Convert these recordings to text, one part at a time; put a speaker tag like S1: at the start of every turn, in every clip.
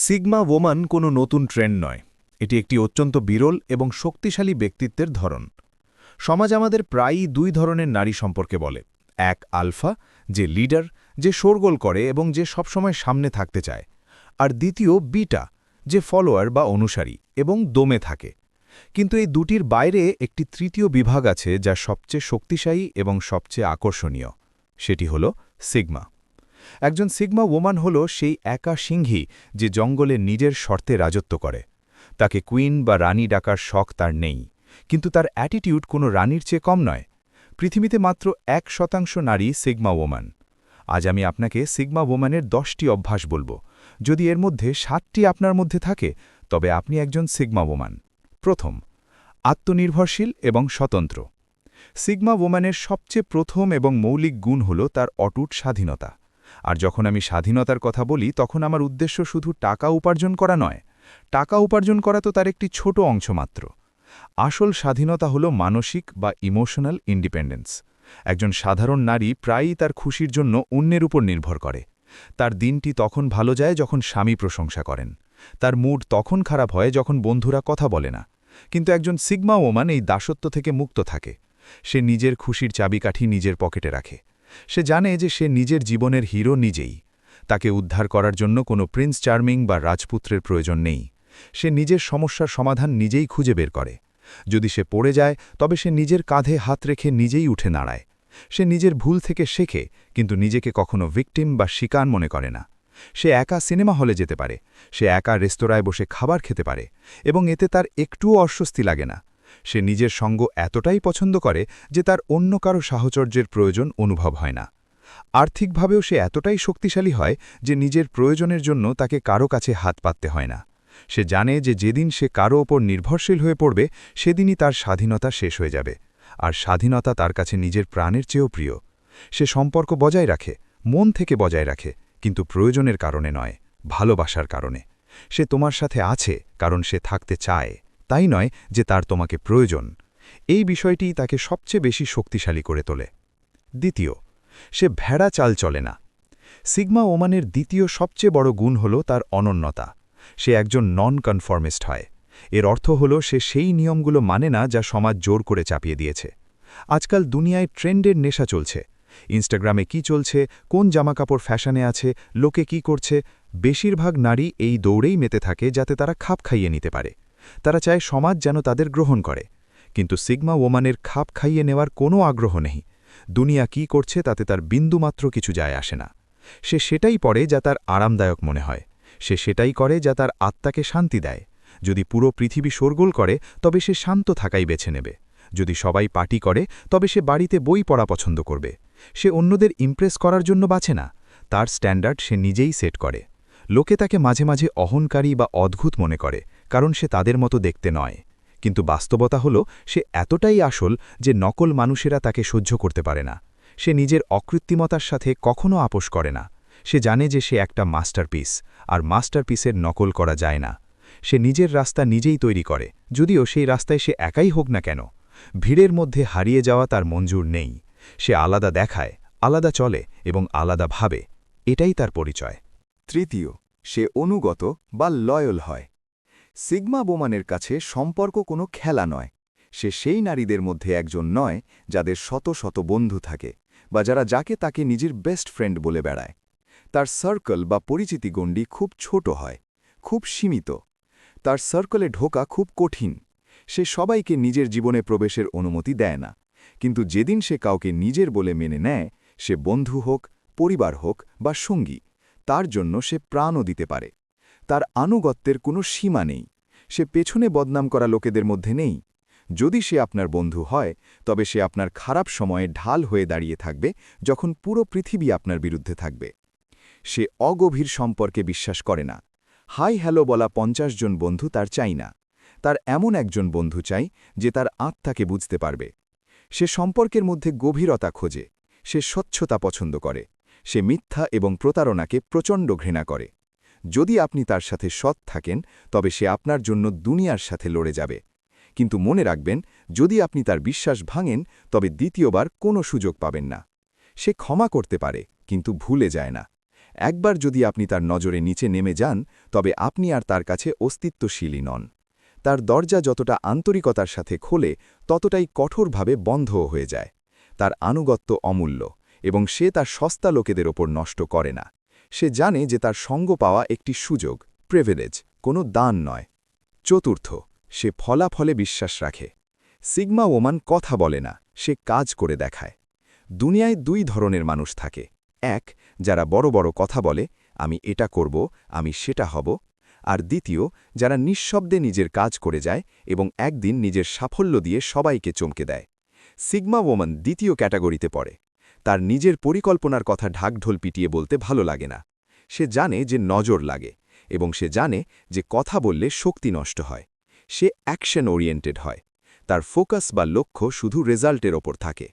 S1: Sigma Oman কোনো নতুন trend নয়। এটি একটি অত্যন্ত বিরল এবং শক্তিশালী ব্যক্তিত্বের ধরন। সমাজ আমাদের প্রায়ই দুই ধরনের নারী সম্পর্কে বলে। এক, আলফা, যে লিডার, যে শোরগোল করে এবং যে সবসময় সামনে থাকতে চায়। আর দ্বিতীয়, বিটা, যে ফলোয়ার বা অনুসারী এবং দমে থাকে। কিন্তু এই দুটির বাইরে একটি তৃতীয় বিভাগ আছে যা সবচেয়ে শক্তিশালী এবং সবচেয়ে আকর্ষণীয়। সেটি হল সিগমা। একজন সিগমা ওমান হল সেই একা সিংহী যে জঙ্গলে নিজের শর্তে রাজত্ব করে। তাকে কুইন বা রানী ডাকার শখ তার নেই, কিন্তু তার অ্যাটিটিউড কোনো রানীর চেয়ে কম নয়। পৃথিবীতে মাত্র এক শতাংশ নারী সিগমা ওমান। আজ আমি আপনাকে সিগমা ওমানের দশটি অভ্যাস বলব। যদি এর মধ্যে সাতটি আপনার মধ্যে থাকে, তবে আপনি একজন সিগমা ওমান। প্রথম, আত্মনির্ভরশীল এবং স্বতন্ত্র। সিগমা ওমানের সবচেয়ে প্রথম এবং মৌলিক গুণ হল তার অটুট স্বাধীনতা। আর যখন আমি স্বাধীনতার কথা বলি, তখন আমার উদ্দেশ্য শুধু টাকা উপার্জন করা নয়। টাকা উপার্জন করা তো তার একটি ছোট অংশ মাত্র। আসল স্বাধীনতা হল মানসিক বা ইমোশনাল ইন্ডিপেন্ডেন্স। একজন সাধারণ নারী প্রায়ই তার খুশির জন্য অন্যের উপর নির্ভর করে। তার দিনটি তখন ভালো যায় যখন স্বামী প্রশংসা করেন। তার মুড তখন খারাপ হয় যখন বন্ধুরা কথা বলে না। কিন্তু একজন সিগমা ওমান এই দাসত্ব থেকে মুক্ত থাকে। সে নিজের খুশির চাবিকাঠি নিজের পকেটে রাখে। সে জানে যে সে নিজের জীবনের হিরো নিজেই। তাকে উদ্ধার করার জন্য কোনো প্রিন্স চার্মিং বা রাজপুত্রের প্রয়োজন নেই। সে নিজের সমস্যার সমাধান নিজেই খুঁজে বের করে। যদি সে পড়ে যায়, তবে সে নিজের কাঁধে হাত রেখে নিজেই উঠে নাড়ায় সে নিজের ভুল থেকে শেখে, কিন্তু নিজেকে কখনো ভিকটিম বা শিকান মনে করে না। সে একা সিনেমা হলে যেতে পারে, সে একা রেস্তোরাঁয় বসে খাবার খেতে পারে, এবং এতে তার একটুও অস্বস্তি লাগে না। সে নিজের সঙ্গ এতটাই পছন্দ করে যে তার অন্য কারও সাহচর্যের প্রয়োজন অনুভব হয় না। আর্থিকভাবেও সে এতটাই শক্তিশালী হয় যে নিজের প্রয়োজনের জন্য তাকে কারও কাছে হাত পাততে হয় না। সে জানে যে যেদিন সে কারও ওপর নির্ভরশীল হয়ে পড়বে, সেদিনই তার স্বাধীনতা শেষ হয়ে যাবে। আর স্বাধীনতা তার কাছে নিজের প্রাণের চেয়েও প্রিয়। সে সম্পর্ক বজায় রাখে, মন থেকে বজায় রাখে, কিন্তু প্রয়োজনের কারণে নয়, ভালোবাসার কারণে। সে তোমার সাথে আছে, কারণ সে থাকতে চায়। তাই নয় যে তার তোমাকে প্রয়োজন। এই বিষয়টি তাকে সবচেয়ে বেশি শক্তিশালী করে তোলে। দ্বিতীয়, সে ভেড়া চাল চলে না। সিগমা ওমানের দ্বিতীয় সবচেয়ে বড় গুণ হল তার অনন্যতা। সে একজন নন কনফর্মিস্ট হয়। এর অর্থ হল সে সেই নিয়মগুলো মানে না যা সমাজ জোর করে চাপিয়ে দিয়েছে। আজকাল দুনিয়ায় ট্রেন্ডের নেশা চলছে। ইনস্টাগ্রামে কি চলছে, কোন জামাকাপড় ফ্যাশনে আছে, লোকে কি করছে, বেশিরভাগ নারী এই দৌড়েই মেতে থাকে যাতে তারা খাপ খাইয়ে নিতে পারে। তারা চায় সমাজ যেন তাদের গ্রহণ করে। কিন্তু সিগমা ওমানের খাপ খাইয়ে নেওয়ার কোনো আগ্রহ নেই। দুনিয়া কি করছে তাতে তার বিন্দুমাত্র কিছু যায় আসে না। সে সেটাই পড়ে যা তার আরামদায়ক মনে হয়। সে সেটাই করে যা তার আত্মাকে শান্তি দেয়। যদি পুরো পৃথিবী শোরগোল করে, তবে সে শান্ত থাকাই বেছে নেবে। যদি সবাই পার্টি করে, তবে সে বাড়িতে বই পড়া পছন্দ করবে। সে অন্যদের ইমপ্রেস করার জন্য বাঁচে না। তার স্ট্যান্ডার্ড সে নিজেই সেট করে। লোকে তাকে মাঝে মাঝে অহংকারী বা অদ্ভুত মনে করে। কারণ সে তাদের মতো দেখতে নয়। কিন্তু বাস্তবতা হল, সে এতটাই আসল যে নকল মানুষেরা তাকে সহ্য করতে পারে না। সে নিজের অকৃত্রিমতার সাথে কখনও আপোষ করে না। সে জানে যে সে একটা মাস্টারপিস, আর মাস্টারপিসের নকল করা যায় না। সে নিজের রাস্তা নিজেই তৈরি করে, যদিও সেই রাস্তায় সে একাই হোক না কেন। ভিড়ের মধ্যে হারিয়ে যাওয়া তার মঞ্জুর নেই। সে আলাদা দেখায়, আলাদা চলে এবং আলাদা ভাবে। এটাই তার পরিচয়।
S2: তৃতীয়, সে অনুগত বা লয়ল হয়। সিগমা বোমানের কাছে সম্পর্ক কোনো খেলা নয়। সে সেই নারীদের মধ্যে একজন নয়, যাদের শত শত বন্ধু থাকে, বা যারা যাকে তাকে নিজের বেস্ট ফ্রেন্ড বলে বেড়ায়। তার সার্কল বা পরিচিতি গণ্ডি খুব ছোট হয়, খুব সীমিত। তার সার্কলে ঢোকা খুব কঠিন। সে সবাইকে নিজের জীবনে প্রবেশের অনুমতি দেয় না। কিন্তু যেদিন সে কাউকে নিজের বলে মেনে নেয়, সে বন্ধু হোক, পরিবার হোক, বা সঙ্গী, তার জন্য সে প্রাণও দিতে পারে। তার আনুগত্যের কোনো সীমা নেই। সে পেছনে বদনাম করা লোকেদের মধ্যে নেই। যদি সে আপনার বন্ধু হয়, তবে সে আপনার খারাপ সময়ে ঢাল হয়ে দাঁড়িয়ে থাকবে যখন পুরো পৃথিবী আপনার বিরুদ্ধে থাকবে। সে অগভীর সম্পর্কে বিশ্বাস করে না। হাই হ্যালো বলা পঞ্চাশ জন বন্ধু তার চাই না। তার এমন একজন বন্ধু চাই যে তার আত্মাকে বুঝতে পারবে। সে সম্পর্কের মধ্যে গভীরতা খোঁজে। সে স্বচ্ছতা পছন্দ করে। সে মিথ্যা এবং প্রতারণাকে প্রচণ্ড ঘৃণা করে। যদি আপনি তার সাথে সৎ থাকেন, তবে সে আপনার জন্য দুনিয়ার সাথে লড়ে যাবে। কিন্তু মনে রাখবেন, যদি আপনি তার বিশ্বাস ভাঙেন, তবে দ্বিতীয়বার কোনো সুযোগ পাবেন না। সে ক্ষমা করতে পারে, কিন্তু ভুলে যায় না। একবার যদি আপনি তার নজরে নিচে নেমে যান, তবে আপনি আর তার কাছে অস্তিত্বশীলই নন। তার দরজা যতটা আন্তরিকতার সাথে খোলে, ততটাই কঠোরভাবে বন্ধও হয়ে যায়। তার আনুগত্য অমূল্য, এবং সে তার সস্তা লোকেদের ওপর নষ্ট করে না। সে জানে যে তার সঙ্গ পাওয়া একটি সুযোগ প্রিভিলেজ কোনো দান নয়। চতুর্থ, সে ফলাফলে বিশ্বাস রাখে। সিগমা ওমান কথা বলে না, সে কাজ করে দেখায়। দুনিয়ায় দুই ধরনের মানুষ থাকে। এক, যারা বড় বড় কথা বলে, আমি এটা করব, আমি সেটা হব। আর দ্বিতীয়, যারা নিঃশব্দে নিজের কাজ করে যায় এবং একদিন নিজের সাফল্য দিয়ে সবাইকে চমকে দেয়। সিগমা ওমান দ্বিতীয় ক্যাটাগরিতে পড়ে। তার নিজের পরিকল্পনার কথা ঢাকঢোল পিটিয়ে বলতে ভালো লাগে না। সে জানে যে নজর লাগে এবং সে জানে যে কথা বললে শক্তি নষ্ট হয়। সে অ্যাকশন ওরিয়েন্টেড হয়। তার ফোকাস বা লক্ষ্য শুধু রেজাল্টের ওপর থাকে।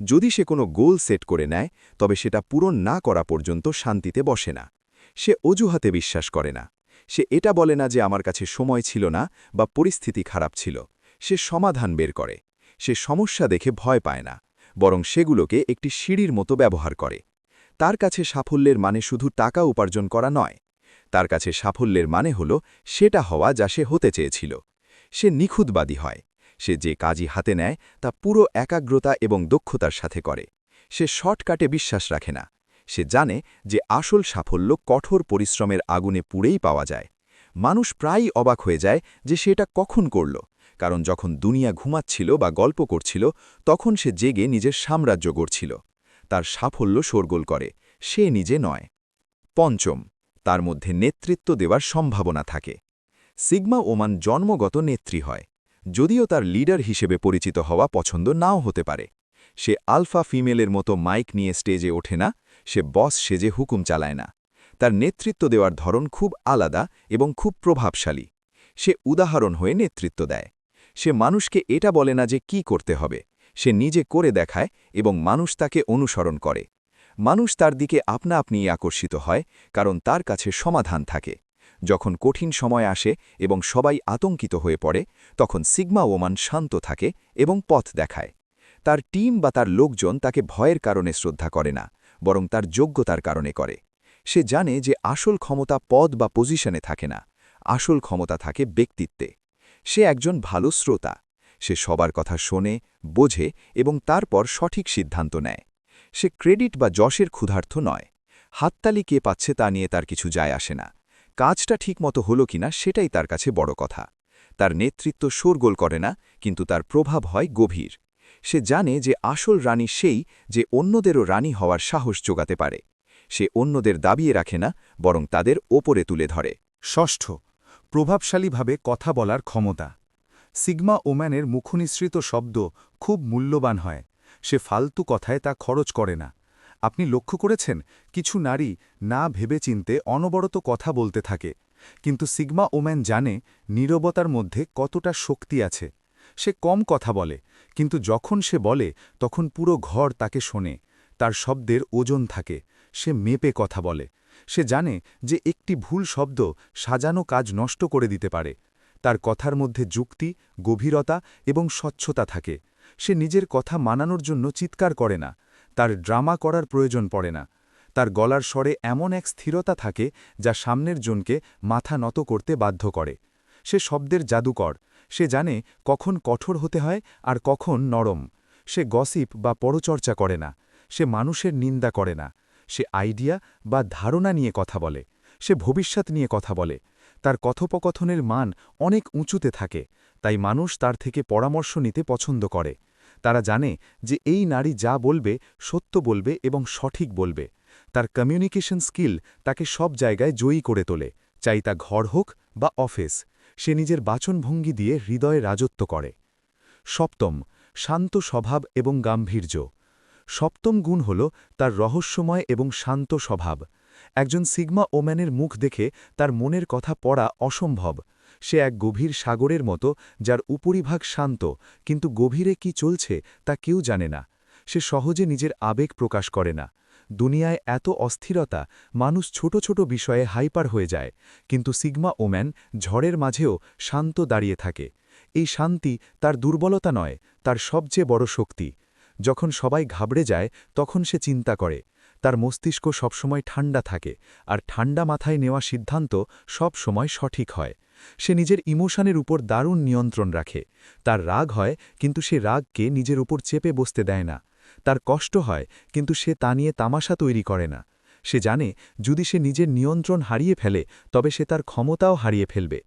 S2: যদি সে কোনো গোল সেট করে নেয়, তবে সেটা পূরণ না করা পর্যন্ত শান্তিতে বসে না। সে অজুহাতে বিশ্বাস করে না। সে এটা বলে না যে আমার কাছে সময় ছিল না বা পরিস্থিতি খারাপ ছিল। সে সমাধান বের করে। সে সমস্যা দেখে ভয় পায় না। বরং সেগুলোকে একটি সিঁড়ির মতো ব্যবহার করে। তার কাছে সাফল্যের মানে শুধু টাকা উপার্জন করা নয়। তার কাছে সাফল্যের মানে হল সেটা হওয়া যা সে হতে চেয়েছিল। সে নিখুঁতবাদী হয়। সে যে কাজই হাতে নেয়, তা পুরো একাগ্রতা এবং দক্ষতার সাথে করে। সে শর্টকাটে বিশ্বাস রাখে না। সে জানে যে আসল সাফল্য কঠোর পরিশ্রমের আগুনে পুড়েই পাওয়া যায়। মানুষ প্রায়ই অবাক হয়ে যায় যে সেটা কখন করল। কারণ যখন দুনিয়া ঘুমাচ্ছিল বা গল্প করছিল, তখন সে জেগে নিজের সাম্রাজ্য গড়ছিল। তার সাফল্য শোরগোল করে, সে নিজে নয়। পঞ্চম, তার মধ্যে নেতৃত্ব দেওয়ার সম্ভাবনা থাকে। সিগমা ওমান জন্মগত নেত্রী হয়, যদিও তার লিডার হিসেবে পরিচিত হওয়া পছন্দ নাও হতে পারে। সে আলফা ফিমেলের মতো মাইক নিয়ে স্টেজে ওঠে না, সে বস সেজে হুকুম চালায় না। তার নেতৃত্ব দেওয়ার ধরন খুব আলাদা এবং খুব প্রভাবশালী। সে উদাহরণ হয়ে নেতৃত্ব দেয়। সে মানুষকে এটা বলে না যে কি করতে হবে। সে নিজে করে দেখায় এবং মানুষ তাকে অনুসরণ করে। মানুষ তার দিকে আপনা আপনিই আকর্ষিত হয়, কারণ তার কাছে সমাধান থাকে। যখন কঠিন সময় আসে এবং সবাই আতঙ্কিত হয়ে পড়ে, তখন সিগমা ওমান শান্ত থাকে এবং পথ দেখায়। তার টিম বা তার লোকজন তাকে ভয়ের কারণে শ্রদ্ধা করে না, বরং তার যোগ্যতার কারণে করে। সে জানে যে আসল ক্ষমতা পদ বা পজিশনে থাকে না, আসল ক্ষমতা থাকে ব্যক্তিত্বে। সে একজন ভালো শ্রোতা। সে সবার কথা শোনে, বোঝে এবং তারপর সঠিক সিদ্ধান্ত নেয়। সে ক্রেডিট বা যশের ক্ষুধার্থ নয়। হাততালি কে পাচ্ছে তা নিয়ে তার কিছু যায় আসে না। কাজটা ঠিকমতো হলো কিনা সেটাই তার কাছে বড় কথা। তার নেতৃত্ব শোরগোল করে না, কিন্তু তার প্রভাব হয় গভীর। সে জানে যে আসল রানী সেই যে অন্যদেরও রানী হওয়ার সাহস যোগাতে পারে। সে অন্যদের দাবিয়ে রাখে না, বরং তাদের ওপরে তুলে ধরে।
S3: ষষ্ঠ প্রভাবশালীভাবে কথা বলার ক্ষমতা। সিগমা ওম্যানের মুখনিসৃত শব্দ খুব মূল্যবান হয়। সে ফালতু কথায় তা খরচ করে না। আপনি লক্ষ্য করেছেন, কিছু নারী না ভেবে চিনতে অনবরত কথা বলতে থাকে। কিন্তু সিগমা ওম্যান জানে নীরবতার মধ্যে কতটা শক্তি আছে। সে কম কথা বলে, কিন্তু যখন সে বলে, তখন পুরো ঘর তাকে শোনে। তার শব্দের ওজন থাকে। সে মেপে কথা বলে। সে জানে যে একটি ভুল শব্দ সাজানো কাজ নষ্ট করে দিতে পারে। তার কথার মধ্যে যুক্তি, গভীরতা এবং স্বচ্ছতা থাকে। সে নিজের কথা মানানোর জন্য চিৎকার করে না। তার ড্রামা করার প্রয়োজন পড়ে না। তার গলার স্বরে এমন এক স্থিরতা থাকে যা সামনের জনকে মাথা নত করতে বাধ্য করে। সে শব্দের জাদুকর। সে জানে কখন কঠোর হতে হয় আর কখন নরম। সে গসিপ বা পরচর্চা করে না। সে মানুষের নিন্দা করে না। সে আইডিয়া বা ধারণা নিয়ে কথা বলে, সে ভবিষ্যৎ নিয়ে কথা বলে, তার কথোপকথনের মান অনেক উঁচুতে থাকে, তাই মানুষ তার থেকে পরামর্শ নিতে পছন্দ করে। তারা জানে যে এই নারী যা বলবে, সত্য বলবে এবং সঠিক বলবে। তার কমিউনিকেশন স্কিল তাকে সব জায়গায় জয়ী করে তোলে, চাই তা ঘর হোক বা অফিস সে নিজের বাচনভঙ্গি দিয়ে হৃদয়ে রাজত্ব করে। সপ্তম, শান্ত স্বভাব এবং গাম্ভীর্য। সপ্তম গুণ হল তার রহস্যময় এবং শান্ত স্বভাব। একজন সিগমা ওম্যানের মুখ দেখে তার মনের কথা পড়া অসম্ভব। সে এক গভীর সাগরের মতো, যার উপরিভাগ শান্ত, কিন্তু গভীরে কি চলছে তা কেউ জানে না। সে সহজে নিজের আবেগ প্রকাশ করে না। দুনিয়ায় এত অস্থিরতা, মানুষ ছোট ছোট বিষয়ে হাইপার হয়ে যায়, কিন্তু সিগমা ওম্যান ঝড়ের মাঝেও শান্ত দাঁড়িয়ে থাকে। এই শান্তি তার দুর্বলতা নয়, তার সবচেয়ে বড় শক্তি। যখন সবাই ঘাবড়ে যায়, তখন সে চিন্তা করে। তার মস্তিষ্ক সবসময় ঠান্ডা থাকে, আর ঠান্ডা মাথায় নেওয়া সিদ্ধান্ত সব সময় সঠিক হয়। সে নিজের ইমোশনের উপর দারুণ নিয়ন্ত্রণ রাখে। তার রাগ হয়, কিন্তু সে রাগকে নিজের উপর চেপে বসতে দেয় না। তার কষ্ট হয়, কিন্তু সে তা নিয়ে তামাশা তৈরি করে না। সে জানে, যদি সে নিজের নিয়ন্ত্রণ হারিয়ে ফেলে, তবে সে তার ক্ষমতাও হারিয়ে ফেলবে।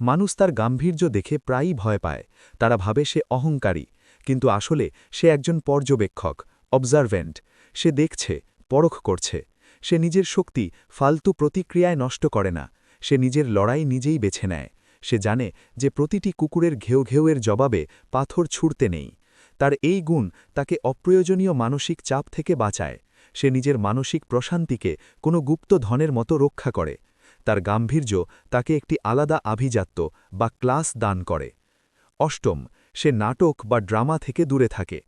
S3: মানুষ তার গাম্ভীর্য দেখে প্রায়ই ভয় পায়। তারা ভাবে সে অহংকারী। কিন্তু আসলে সে একজন পর্যবেক্ষক অবজারভেন্ট সে দেখছে, পরখ করছে। সে নিজের শক্তি ফালতু প্রতিক্রিয়ায় নষ্ট করে না। সে নিজের লড়াই নিজেই বেছে নেয়। সে জানে যে প্রতিটি কুকুরের ঘেউ ঘেউয়ের জবাবে পাথর ছুঁড়তে নেই। তার এই গুণ তাকে অপ্রয়োজনীয় মানসিক চাপ থেকে বাঁচায়। সে নিজের মানসিক প্রশান্তিকে কোনো গুপ্ত ধনের মতো রক্ষা করে। তার গাম্ভীর্য তাকে একটি আলাদা আভিজাত্য বা ক্লাস দান করে। অষ্টম সে নাটক বা ড্রামা থেকে দূরে থাকে।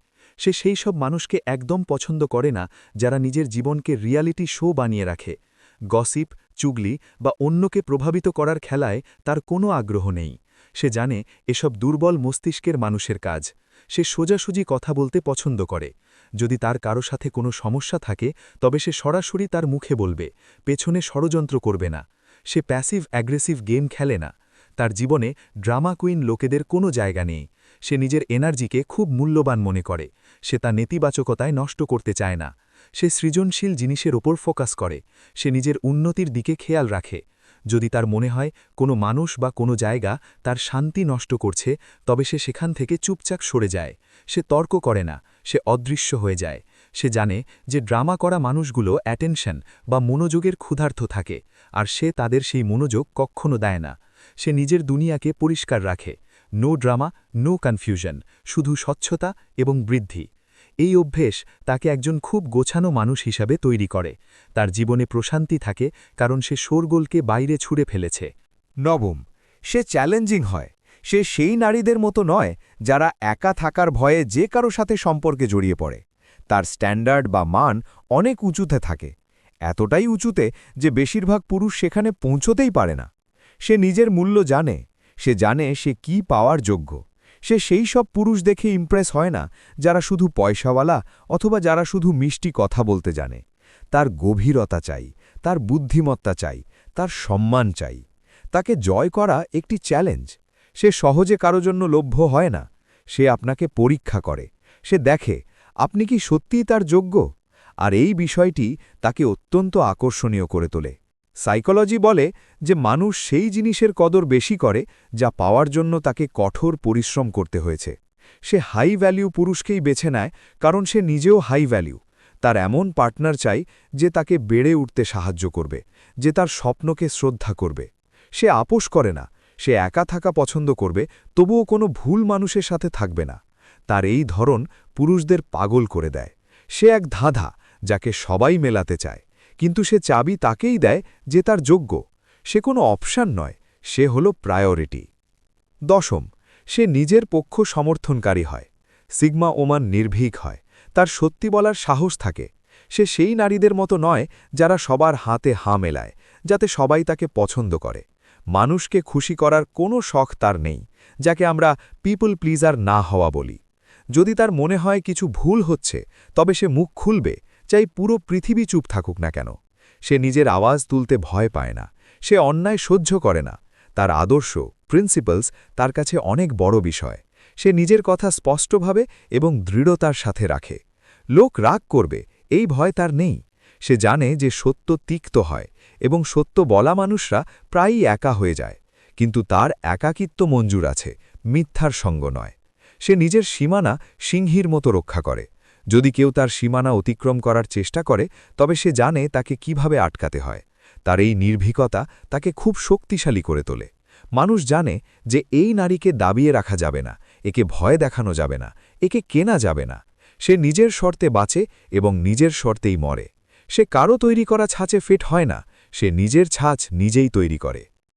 S3: সে সেই সব মানুষকে একদম পছন্দ করে না, যারা নিজের জীবনকে রিয়ালিটি শো বানিয়ে রাখে। গসিপ, চুগলি বা অন্যকে প্রভাবিত করার খেলায় তার কোনো আগ্রহ নেই। সে জানে এসব দুর্বল মস্তিষ্কের মানুষের কাজ। সে সোজাসুজি কথা বলতে পছন্দ করে। যদি তার কারও সাথে কোনো সমস্যা থাকে, তবে সে সরাসরি তার মুখে বলবে, পেছনে ষড়যন্ত্র করবে না। সে প্যাসিভ অ্যাগ্রেসিভ গেম খেলে না। তার জীবনে ড্রামা কুইন লোকেদের কোনো জায়গা নেই। সে নিজের এনার্জিকে খুব মূল্যবান মনে করে। সে তা নেতিবাচকতায় নষ্ট করতে চায় না। সে সৃজনশীল জিনিসের ওপর ফোকাস করে। সে নিজের উন্নতির দিকে খেয়াল রাখে। যদি তার মনে হয় কোনো মানুষ বা কোনো জায়গা তার শান্তি নষ্ট করছে, তবে সে সেখান থেকে চুপচাপ সরে যায়। সে তর্ক করে না। সে অদৃশ্য হয়ে যায়। সে জানে যে ড্রামা করা মানুষগুলো অ্যাটেনশন বা মনোযোগের ক্ষুধার্থ থাকে, আর সে তাদের সেই মনোযোগ কখনো দেয় না। সে নিজের দুনিয়াকে পরিষ্কার রাখে। নো ড্রামা, নো কনফিউশন, শুধু স্বচ্ছতা এবং বৃদ্ধি। এই অভ্যেস তাকে একজন খুব গোছানো মানুষ হিসাবে তৈরি করে। তার জীবনে প্রশান্তি থাকে কারণ সে শোরগোলকে বাইরে ছুঁড়ে ফেলেছে।
S1: নবম, সে চ্যালেঞ্জিং হয়। সে সেই নারীদের মতো নয় যারা একা থাকার ভয়ে যে কারও সাথে সম্পর্কে জড়িয়ে পড়ে। তার স্ট্যান্ডার্ড বা মান অনেক উঁচুতে থাকে। এতটাই উঁচুতে যে বেশিরভাগ পুরুষ সেখানে পৌঁছতেই পারে না। সে নিজের মূল্য জানে। সে জানে সে কি পাওয়ার যোগ্য। সে সেই সব পুরুষ দেখে ইমপ্রেস হয় না, যারা শুধু পয়সাওয়ালা অথবা যারা শুধু মিষ্টি কথা বলতে জানে। তার গভীরতা চাই, তার বুদ্ধিমত্তা চাই, তার সম্মান চাই। তাকে জয় করা একটি চ্যালেঞ্জ সে সহজে কারও জন্য লভ্য হয় না। সে আপনাকে পরীক্ষা করে। সে দেখে, আপনি কি সত্যিই তার যোগ্য? আর এই বিষয়টি তাকে অত্যন্ত আকর্ষণীয় করে তোলে। সাইকোলজি বলে যে মানুষ সেই জিনিসের কদর বেশি করে যা পাওয়ার জন্য তাকে কঠোর পরিশ্রম করতে হয়েছে। সে হাই ভ্যালিউ পুরুষকেই বেছে নেয় কারণ সে নিজেও হাই ভ্যালিউ তার এমন পার্টনার চাই যে তাকে বেড়ে উঠতে সাহায্য করবে, যে তার স্বপ্নকে শ্রদ্ধা করবে। সে আপোষ করে না, সে একা থাকা পছন্দ করবে, তবুও কোনো ভুল মানুষের সাথে থাকবে না। তার এই ধরন পুরুষদের পাগল করে দেয়। সে এক ধাঁধা যাকে সবাই মেলাতে চায়। কিন্তু সে চাবি তাকেই দেয় যে তার যোগ্য। সে কোনো অপশান নয়, সে হল প্রায়োরিটি। দশম, সে নিজের পক্ষ সমর্থনকারী হয়। সিগমা ওমান নির্ভীক হয়, তার সত্যি বলার সাহস থাকে। সে সেই নারীদের মতো নয় যারা সবার হাতে হাঁ মেলায়, যাতে সবাই তাকে পছন্দ করে। মানুষকে খুশি করার কোনো শখ তার নেই, যাকে আমরা পিপল প্লিজার না হওয়া বলি। যদি তার মনে হয় কিছু ভুল হচ্ছে, তবে সে মুখ খুলবে চাই পুরো পৃথিবী চুপ থাকুক না কেন। সে নিজের আওয়াজ তুলতে ভয় পায় না। সে অন্যায় সহ্য করে না। তার আদর্শ প্রিন্সিপালস তার কাছে অনেক বড় বিষয়। সে নিজের কথা স্পষ্টভাবে এবং দৃঢ়তার সাথে রাখে। লোক রাগ করবে, এই ভয় তার নেই। সে জানে যে সত্য তিক্ত হয় এবং সত্য বলা মানুষরা প্রায়ই একা হয়ে যায়। কিন্তু তার একাকিত্ব মঞ্জুর আছে, মিথ্যার সঙ্গ নয়। সে নিজের সীমানা সিংহীর মতো রক্ষা করে। যদি কেউ তার সীমানা অতিক্রম করার চেষ্টা করে, তবে সে জানে তাকে কীভাবে আটকাতে হয়। তার এই নির্ভীকতা তাকে খুব শক্তিশালী করে তোলে। মানুষ জানে যে এই নারীকে দাবিয়ে রাখা যাবে না, একে ভয় দেখানো যাবে না, একে কেনা যাবে না। সে নিজের শর্তে বাঁচে এবং নিজের শর্তেই মরে। সে কারও তৈরি করা ছাঁচে ফিট হয় না, সে নিজের ছাঁচ নিজেই তৈরি করে।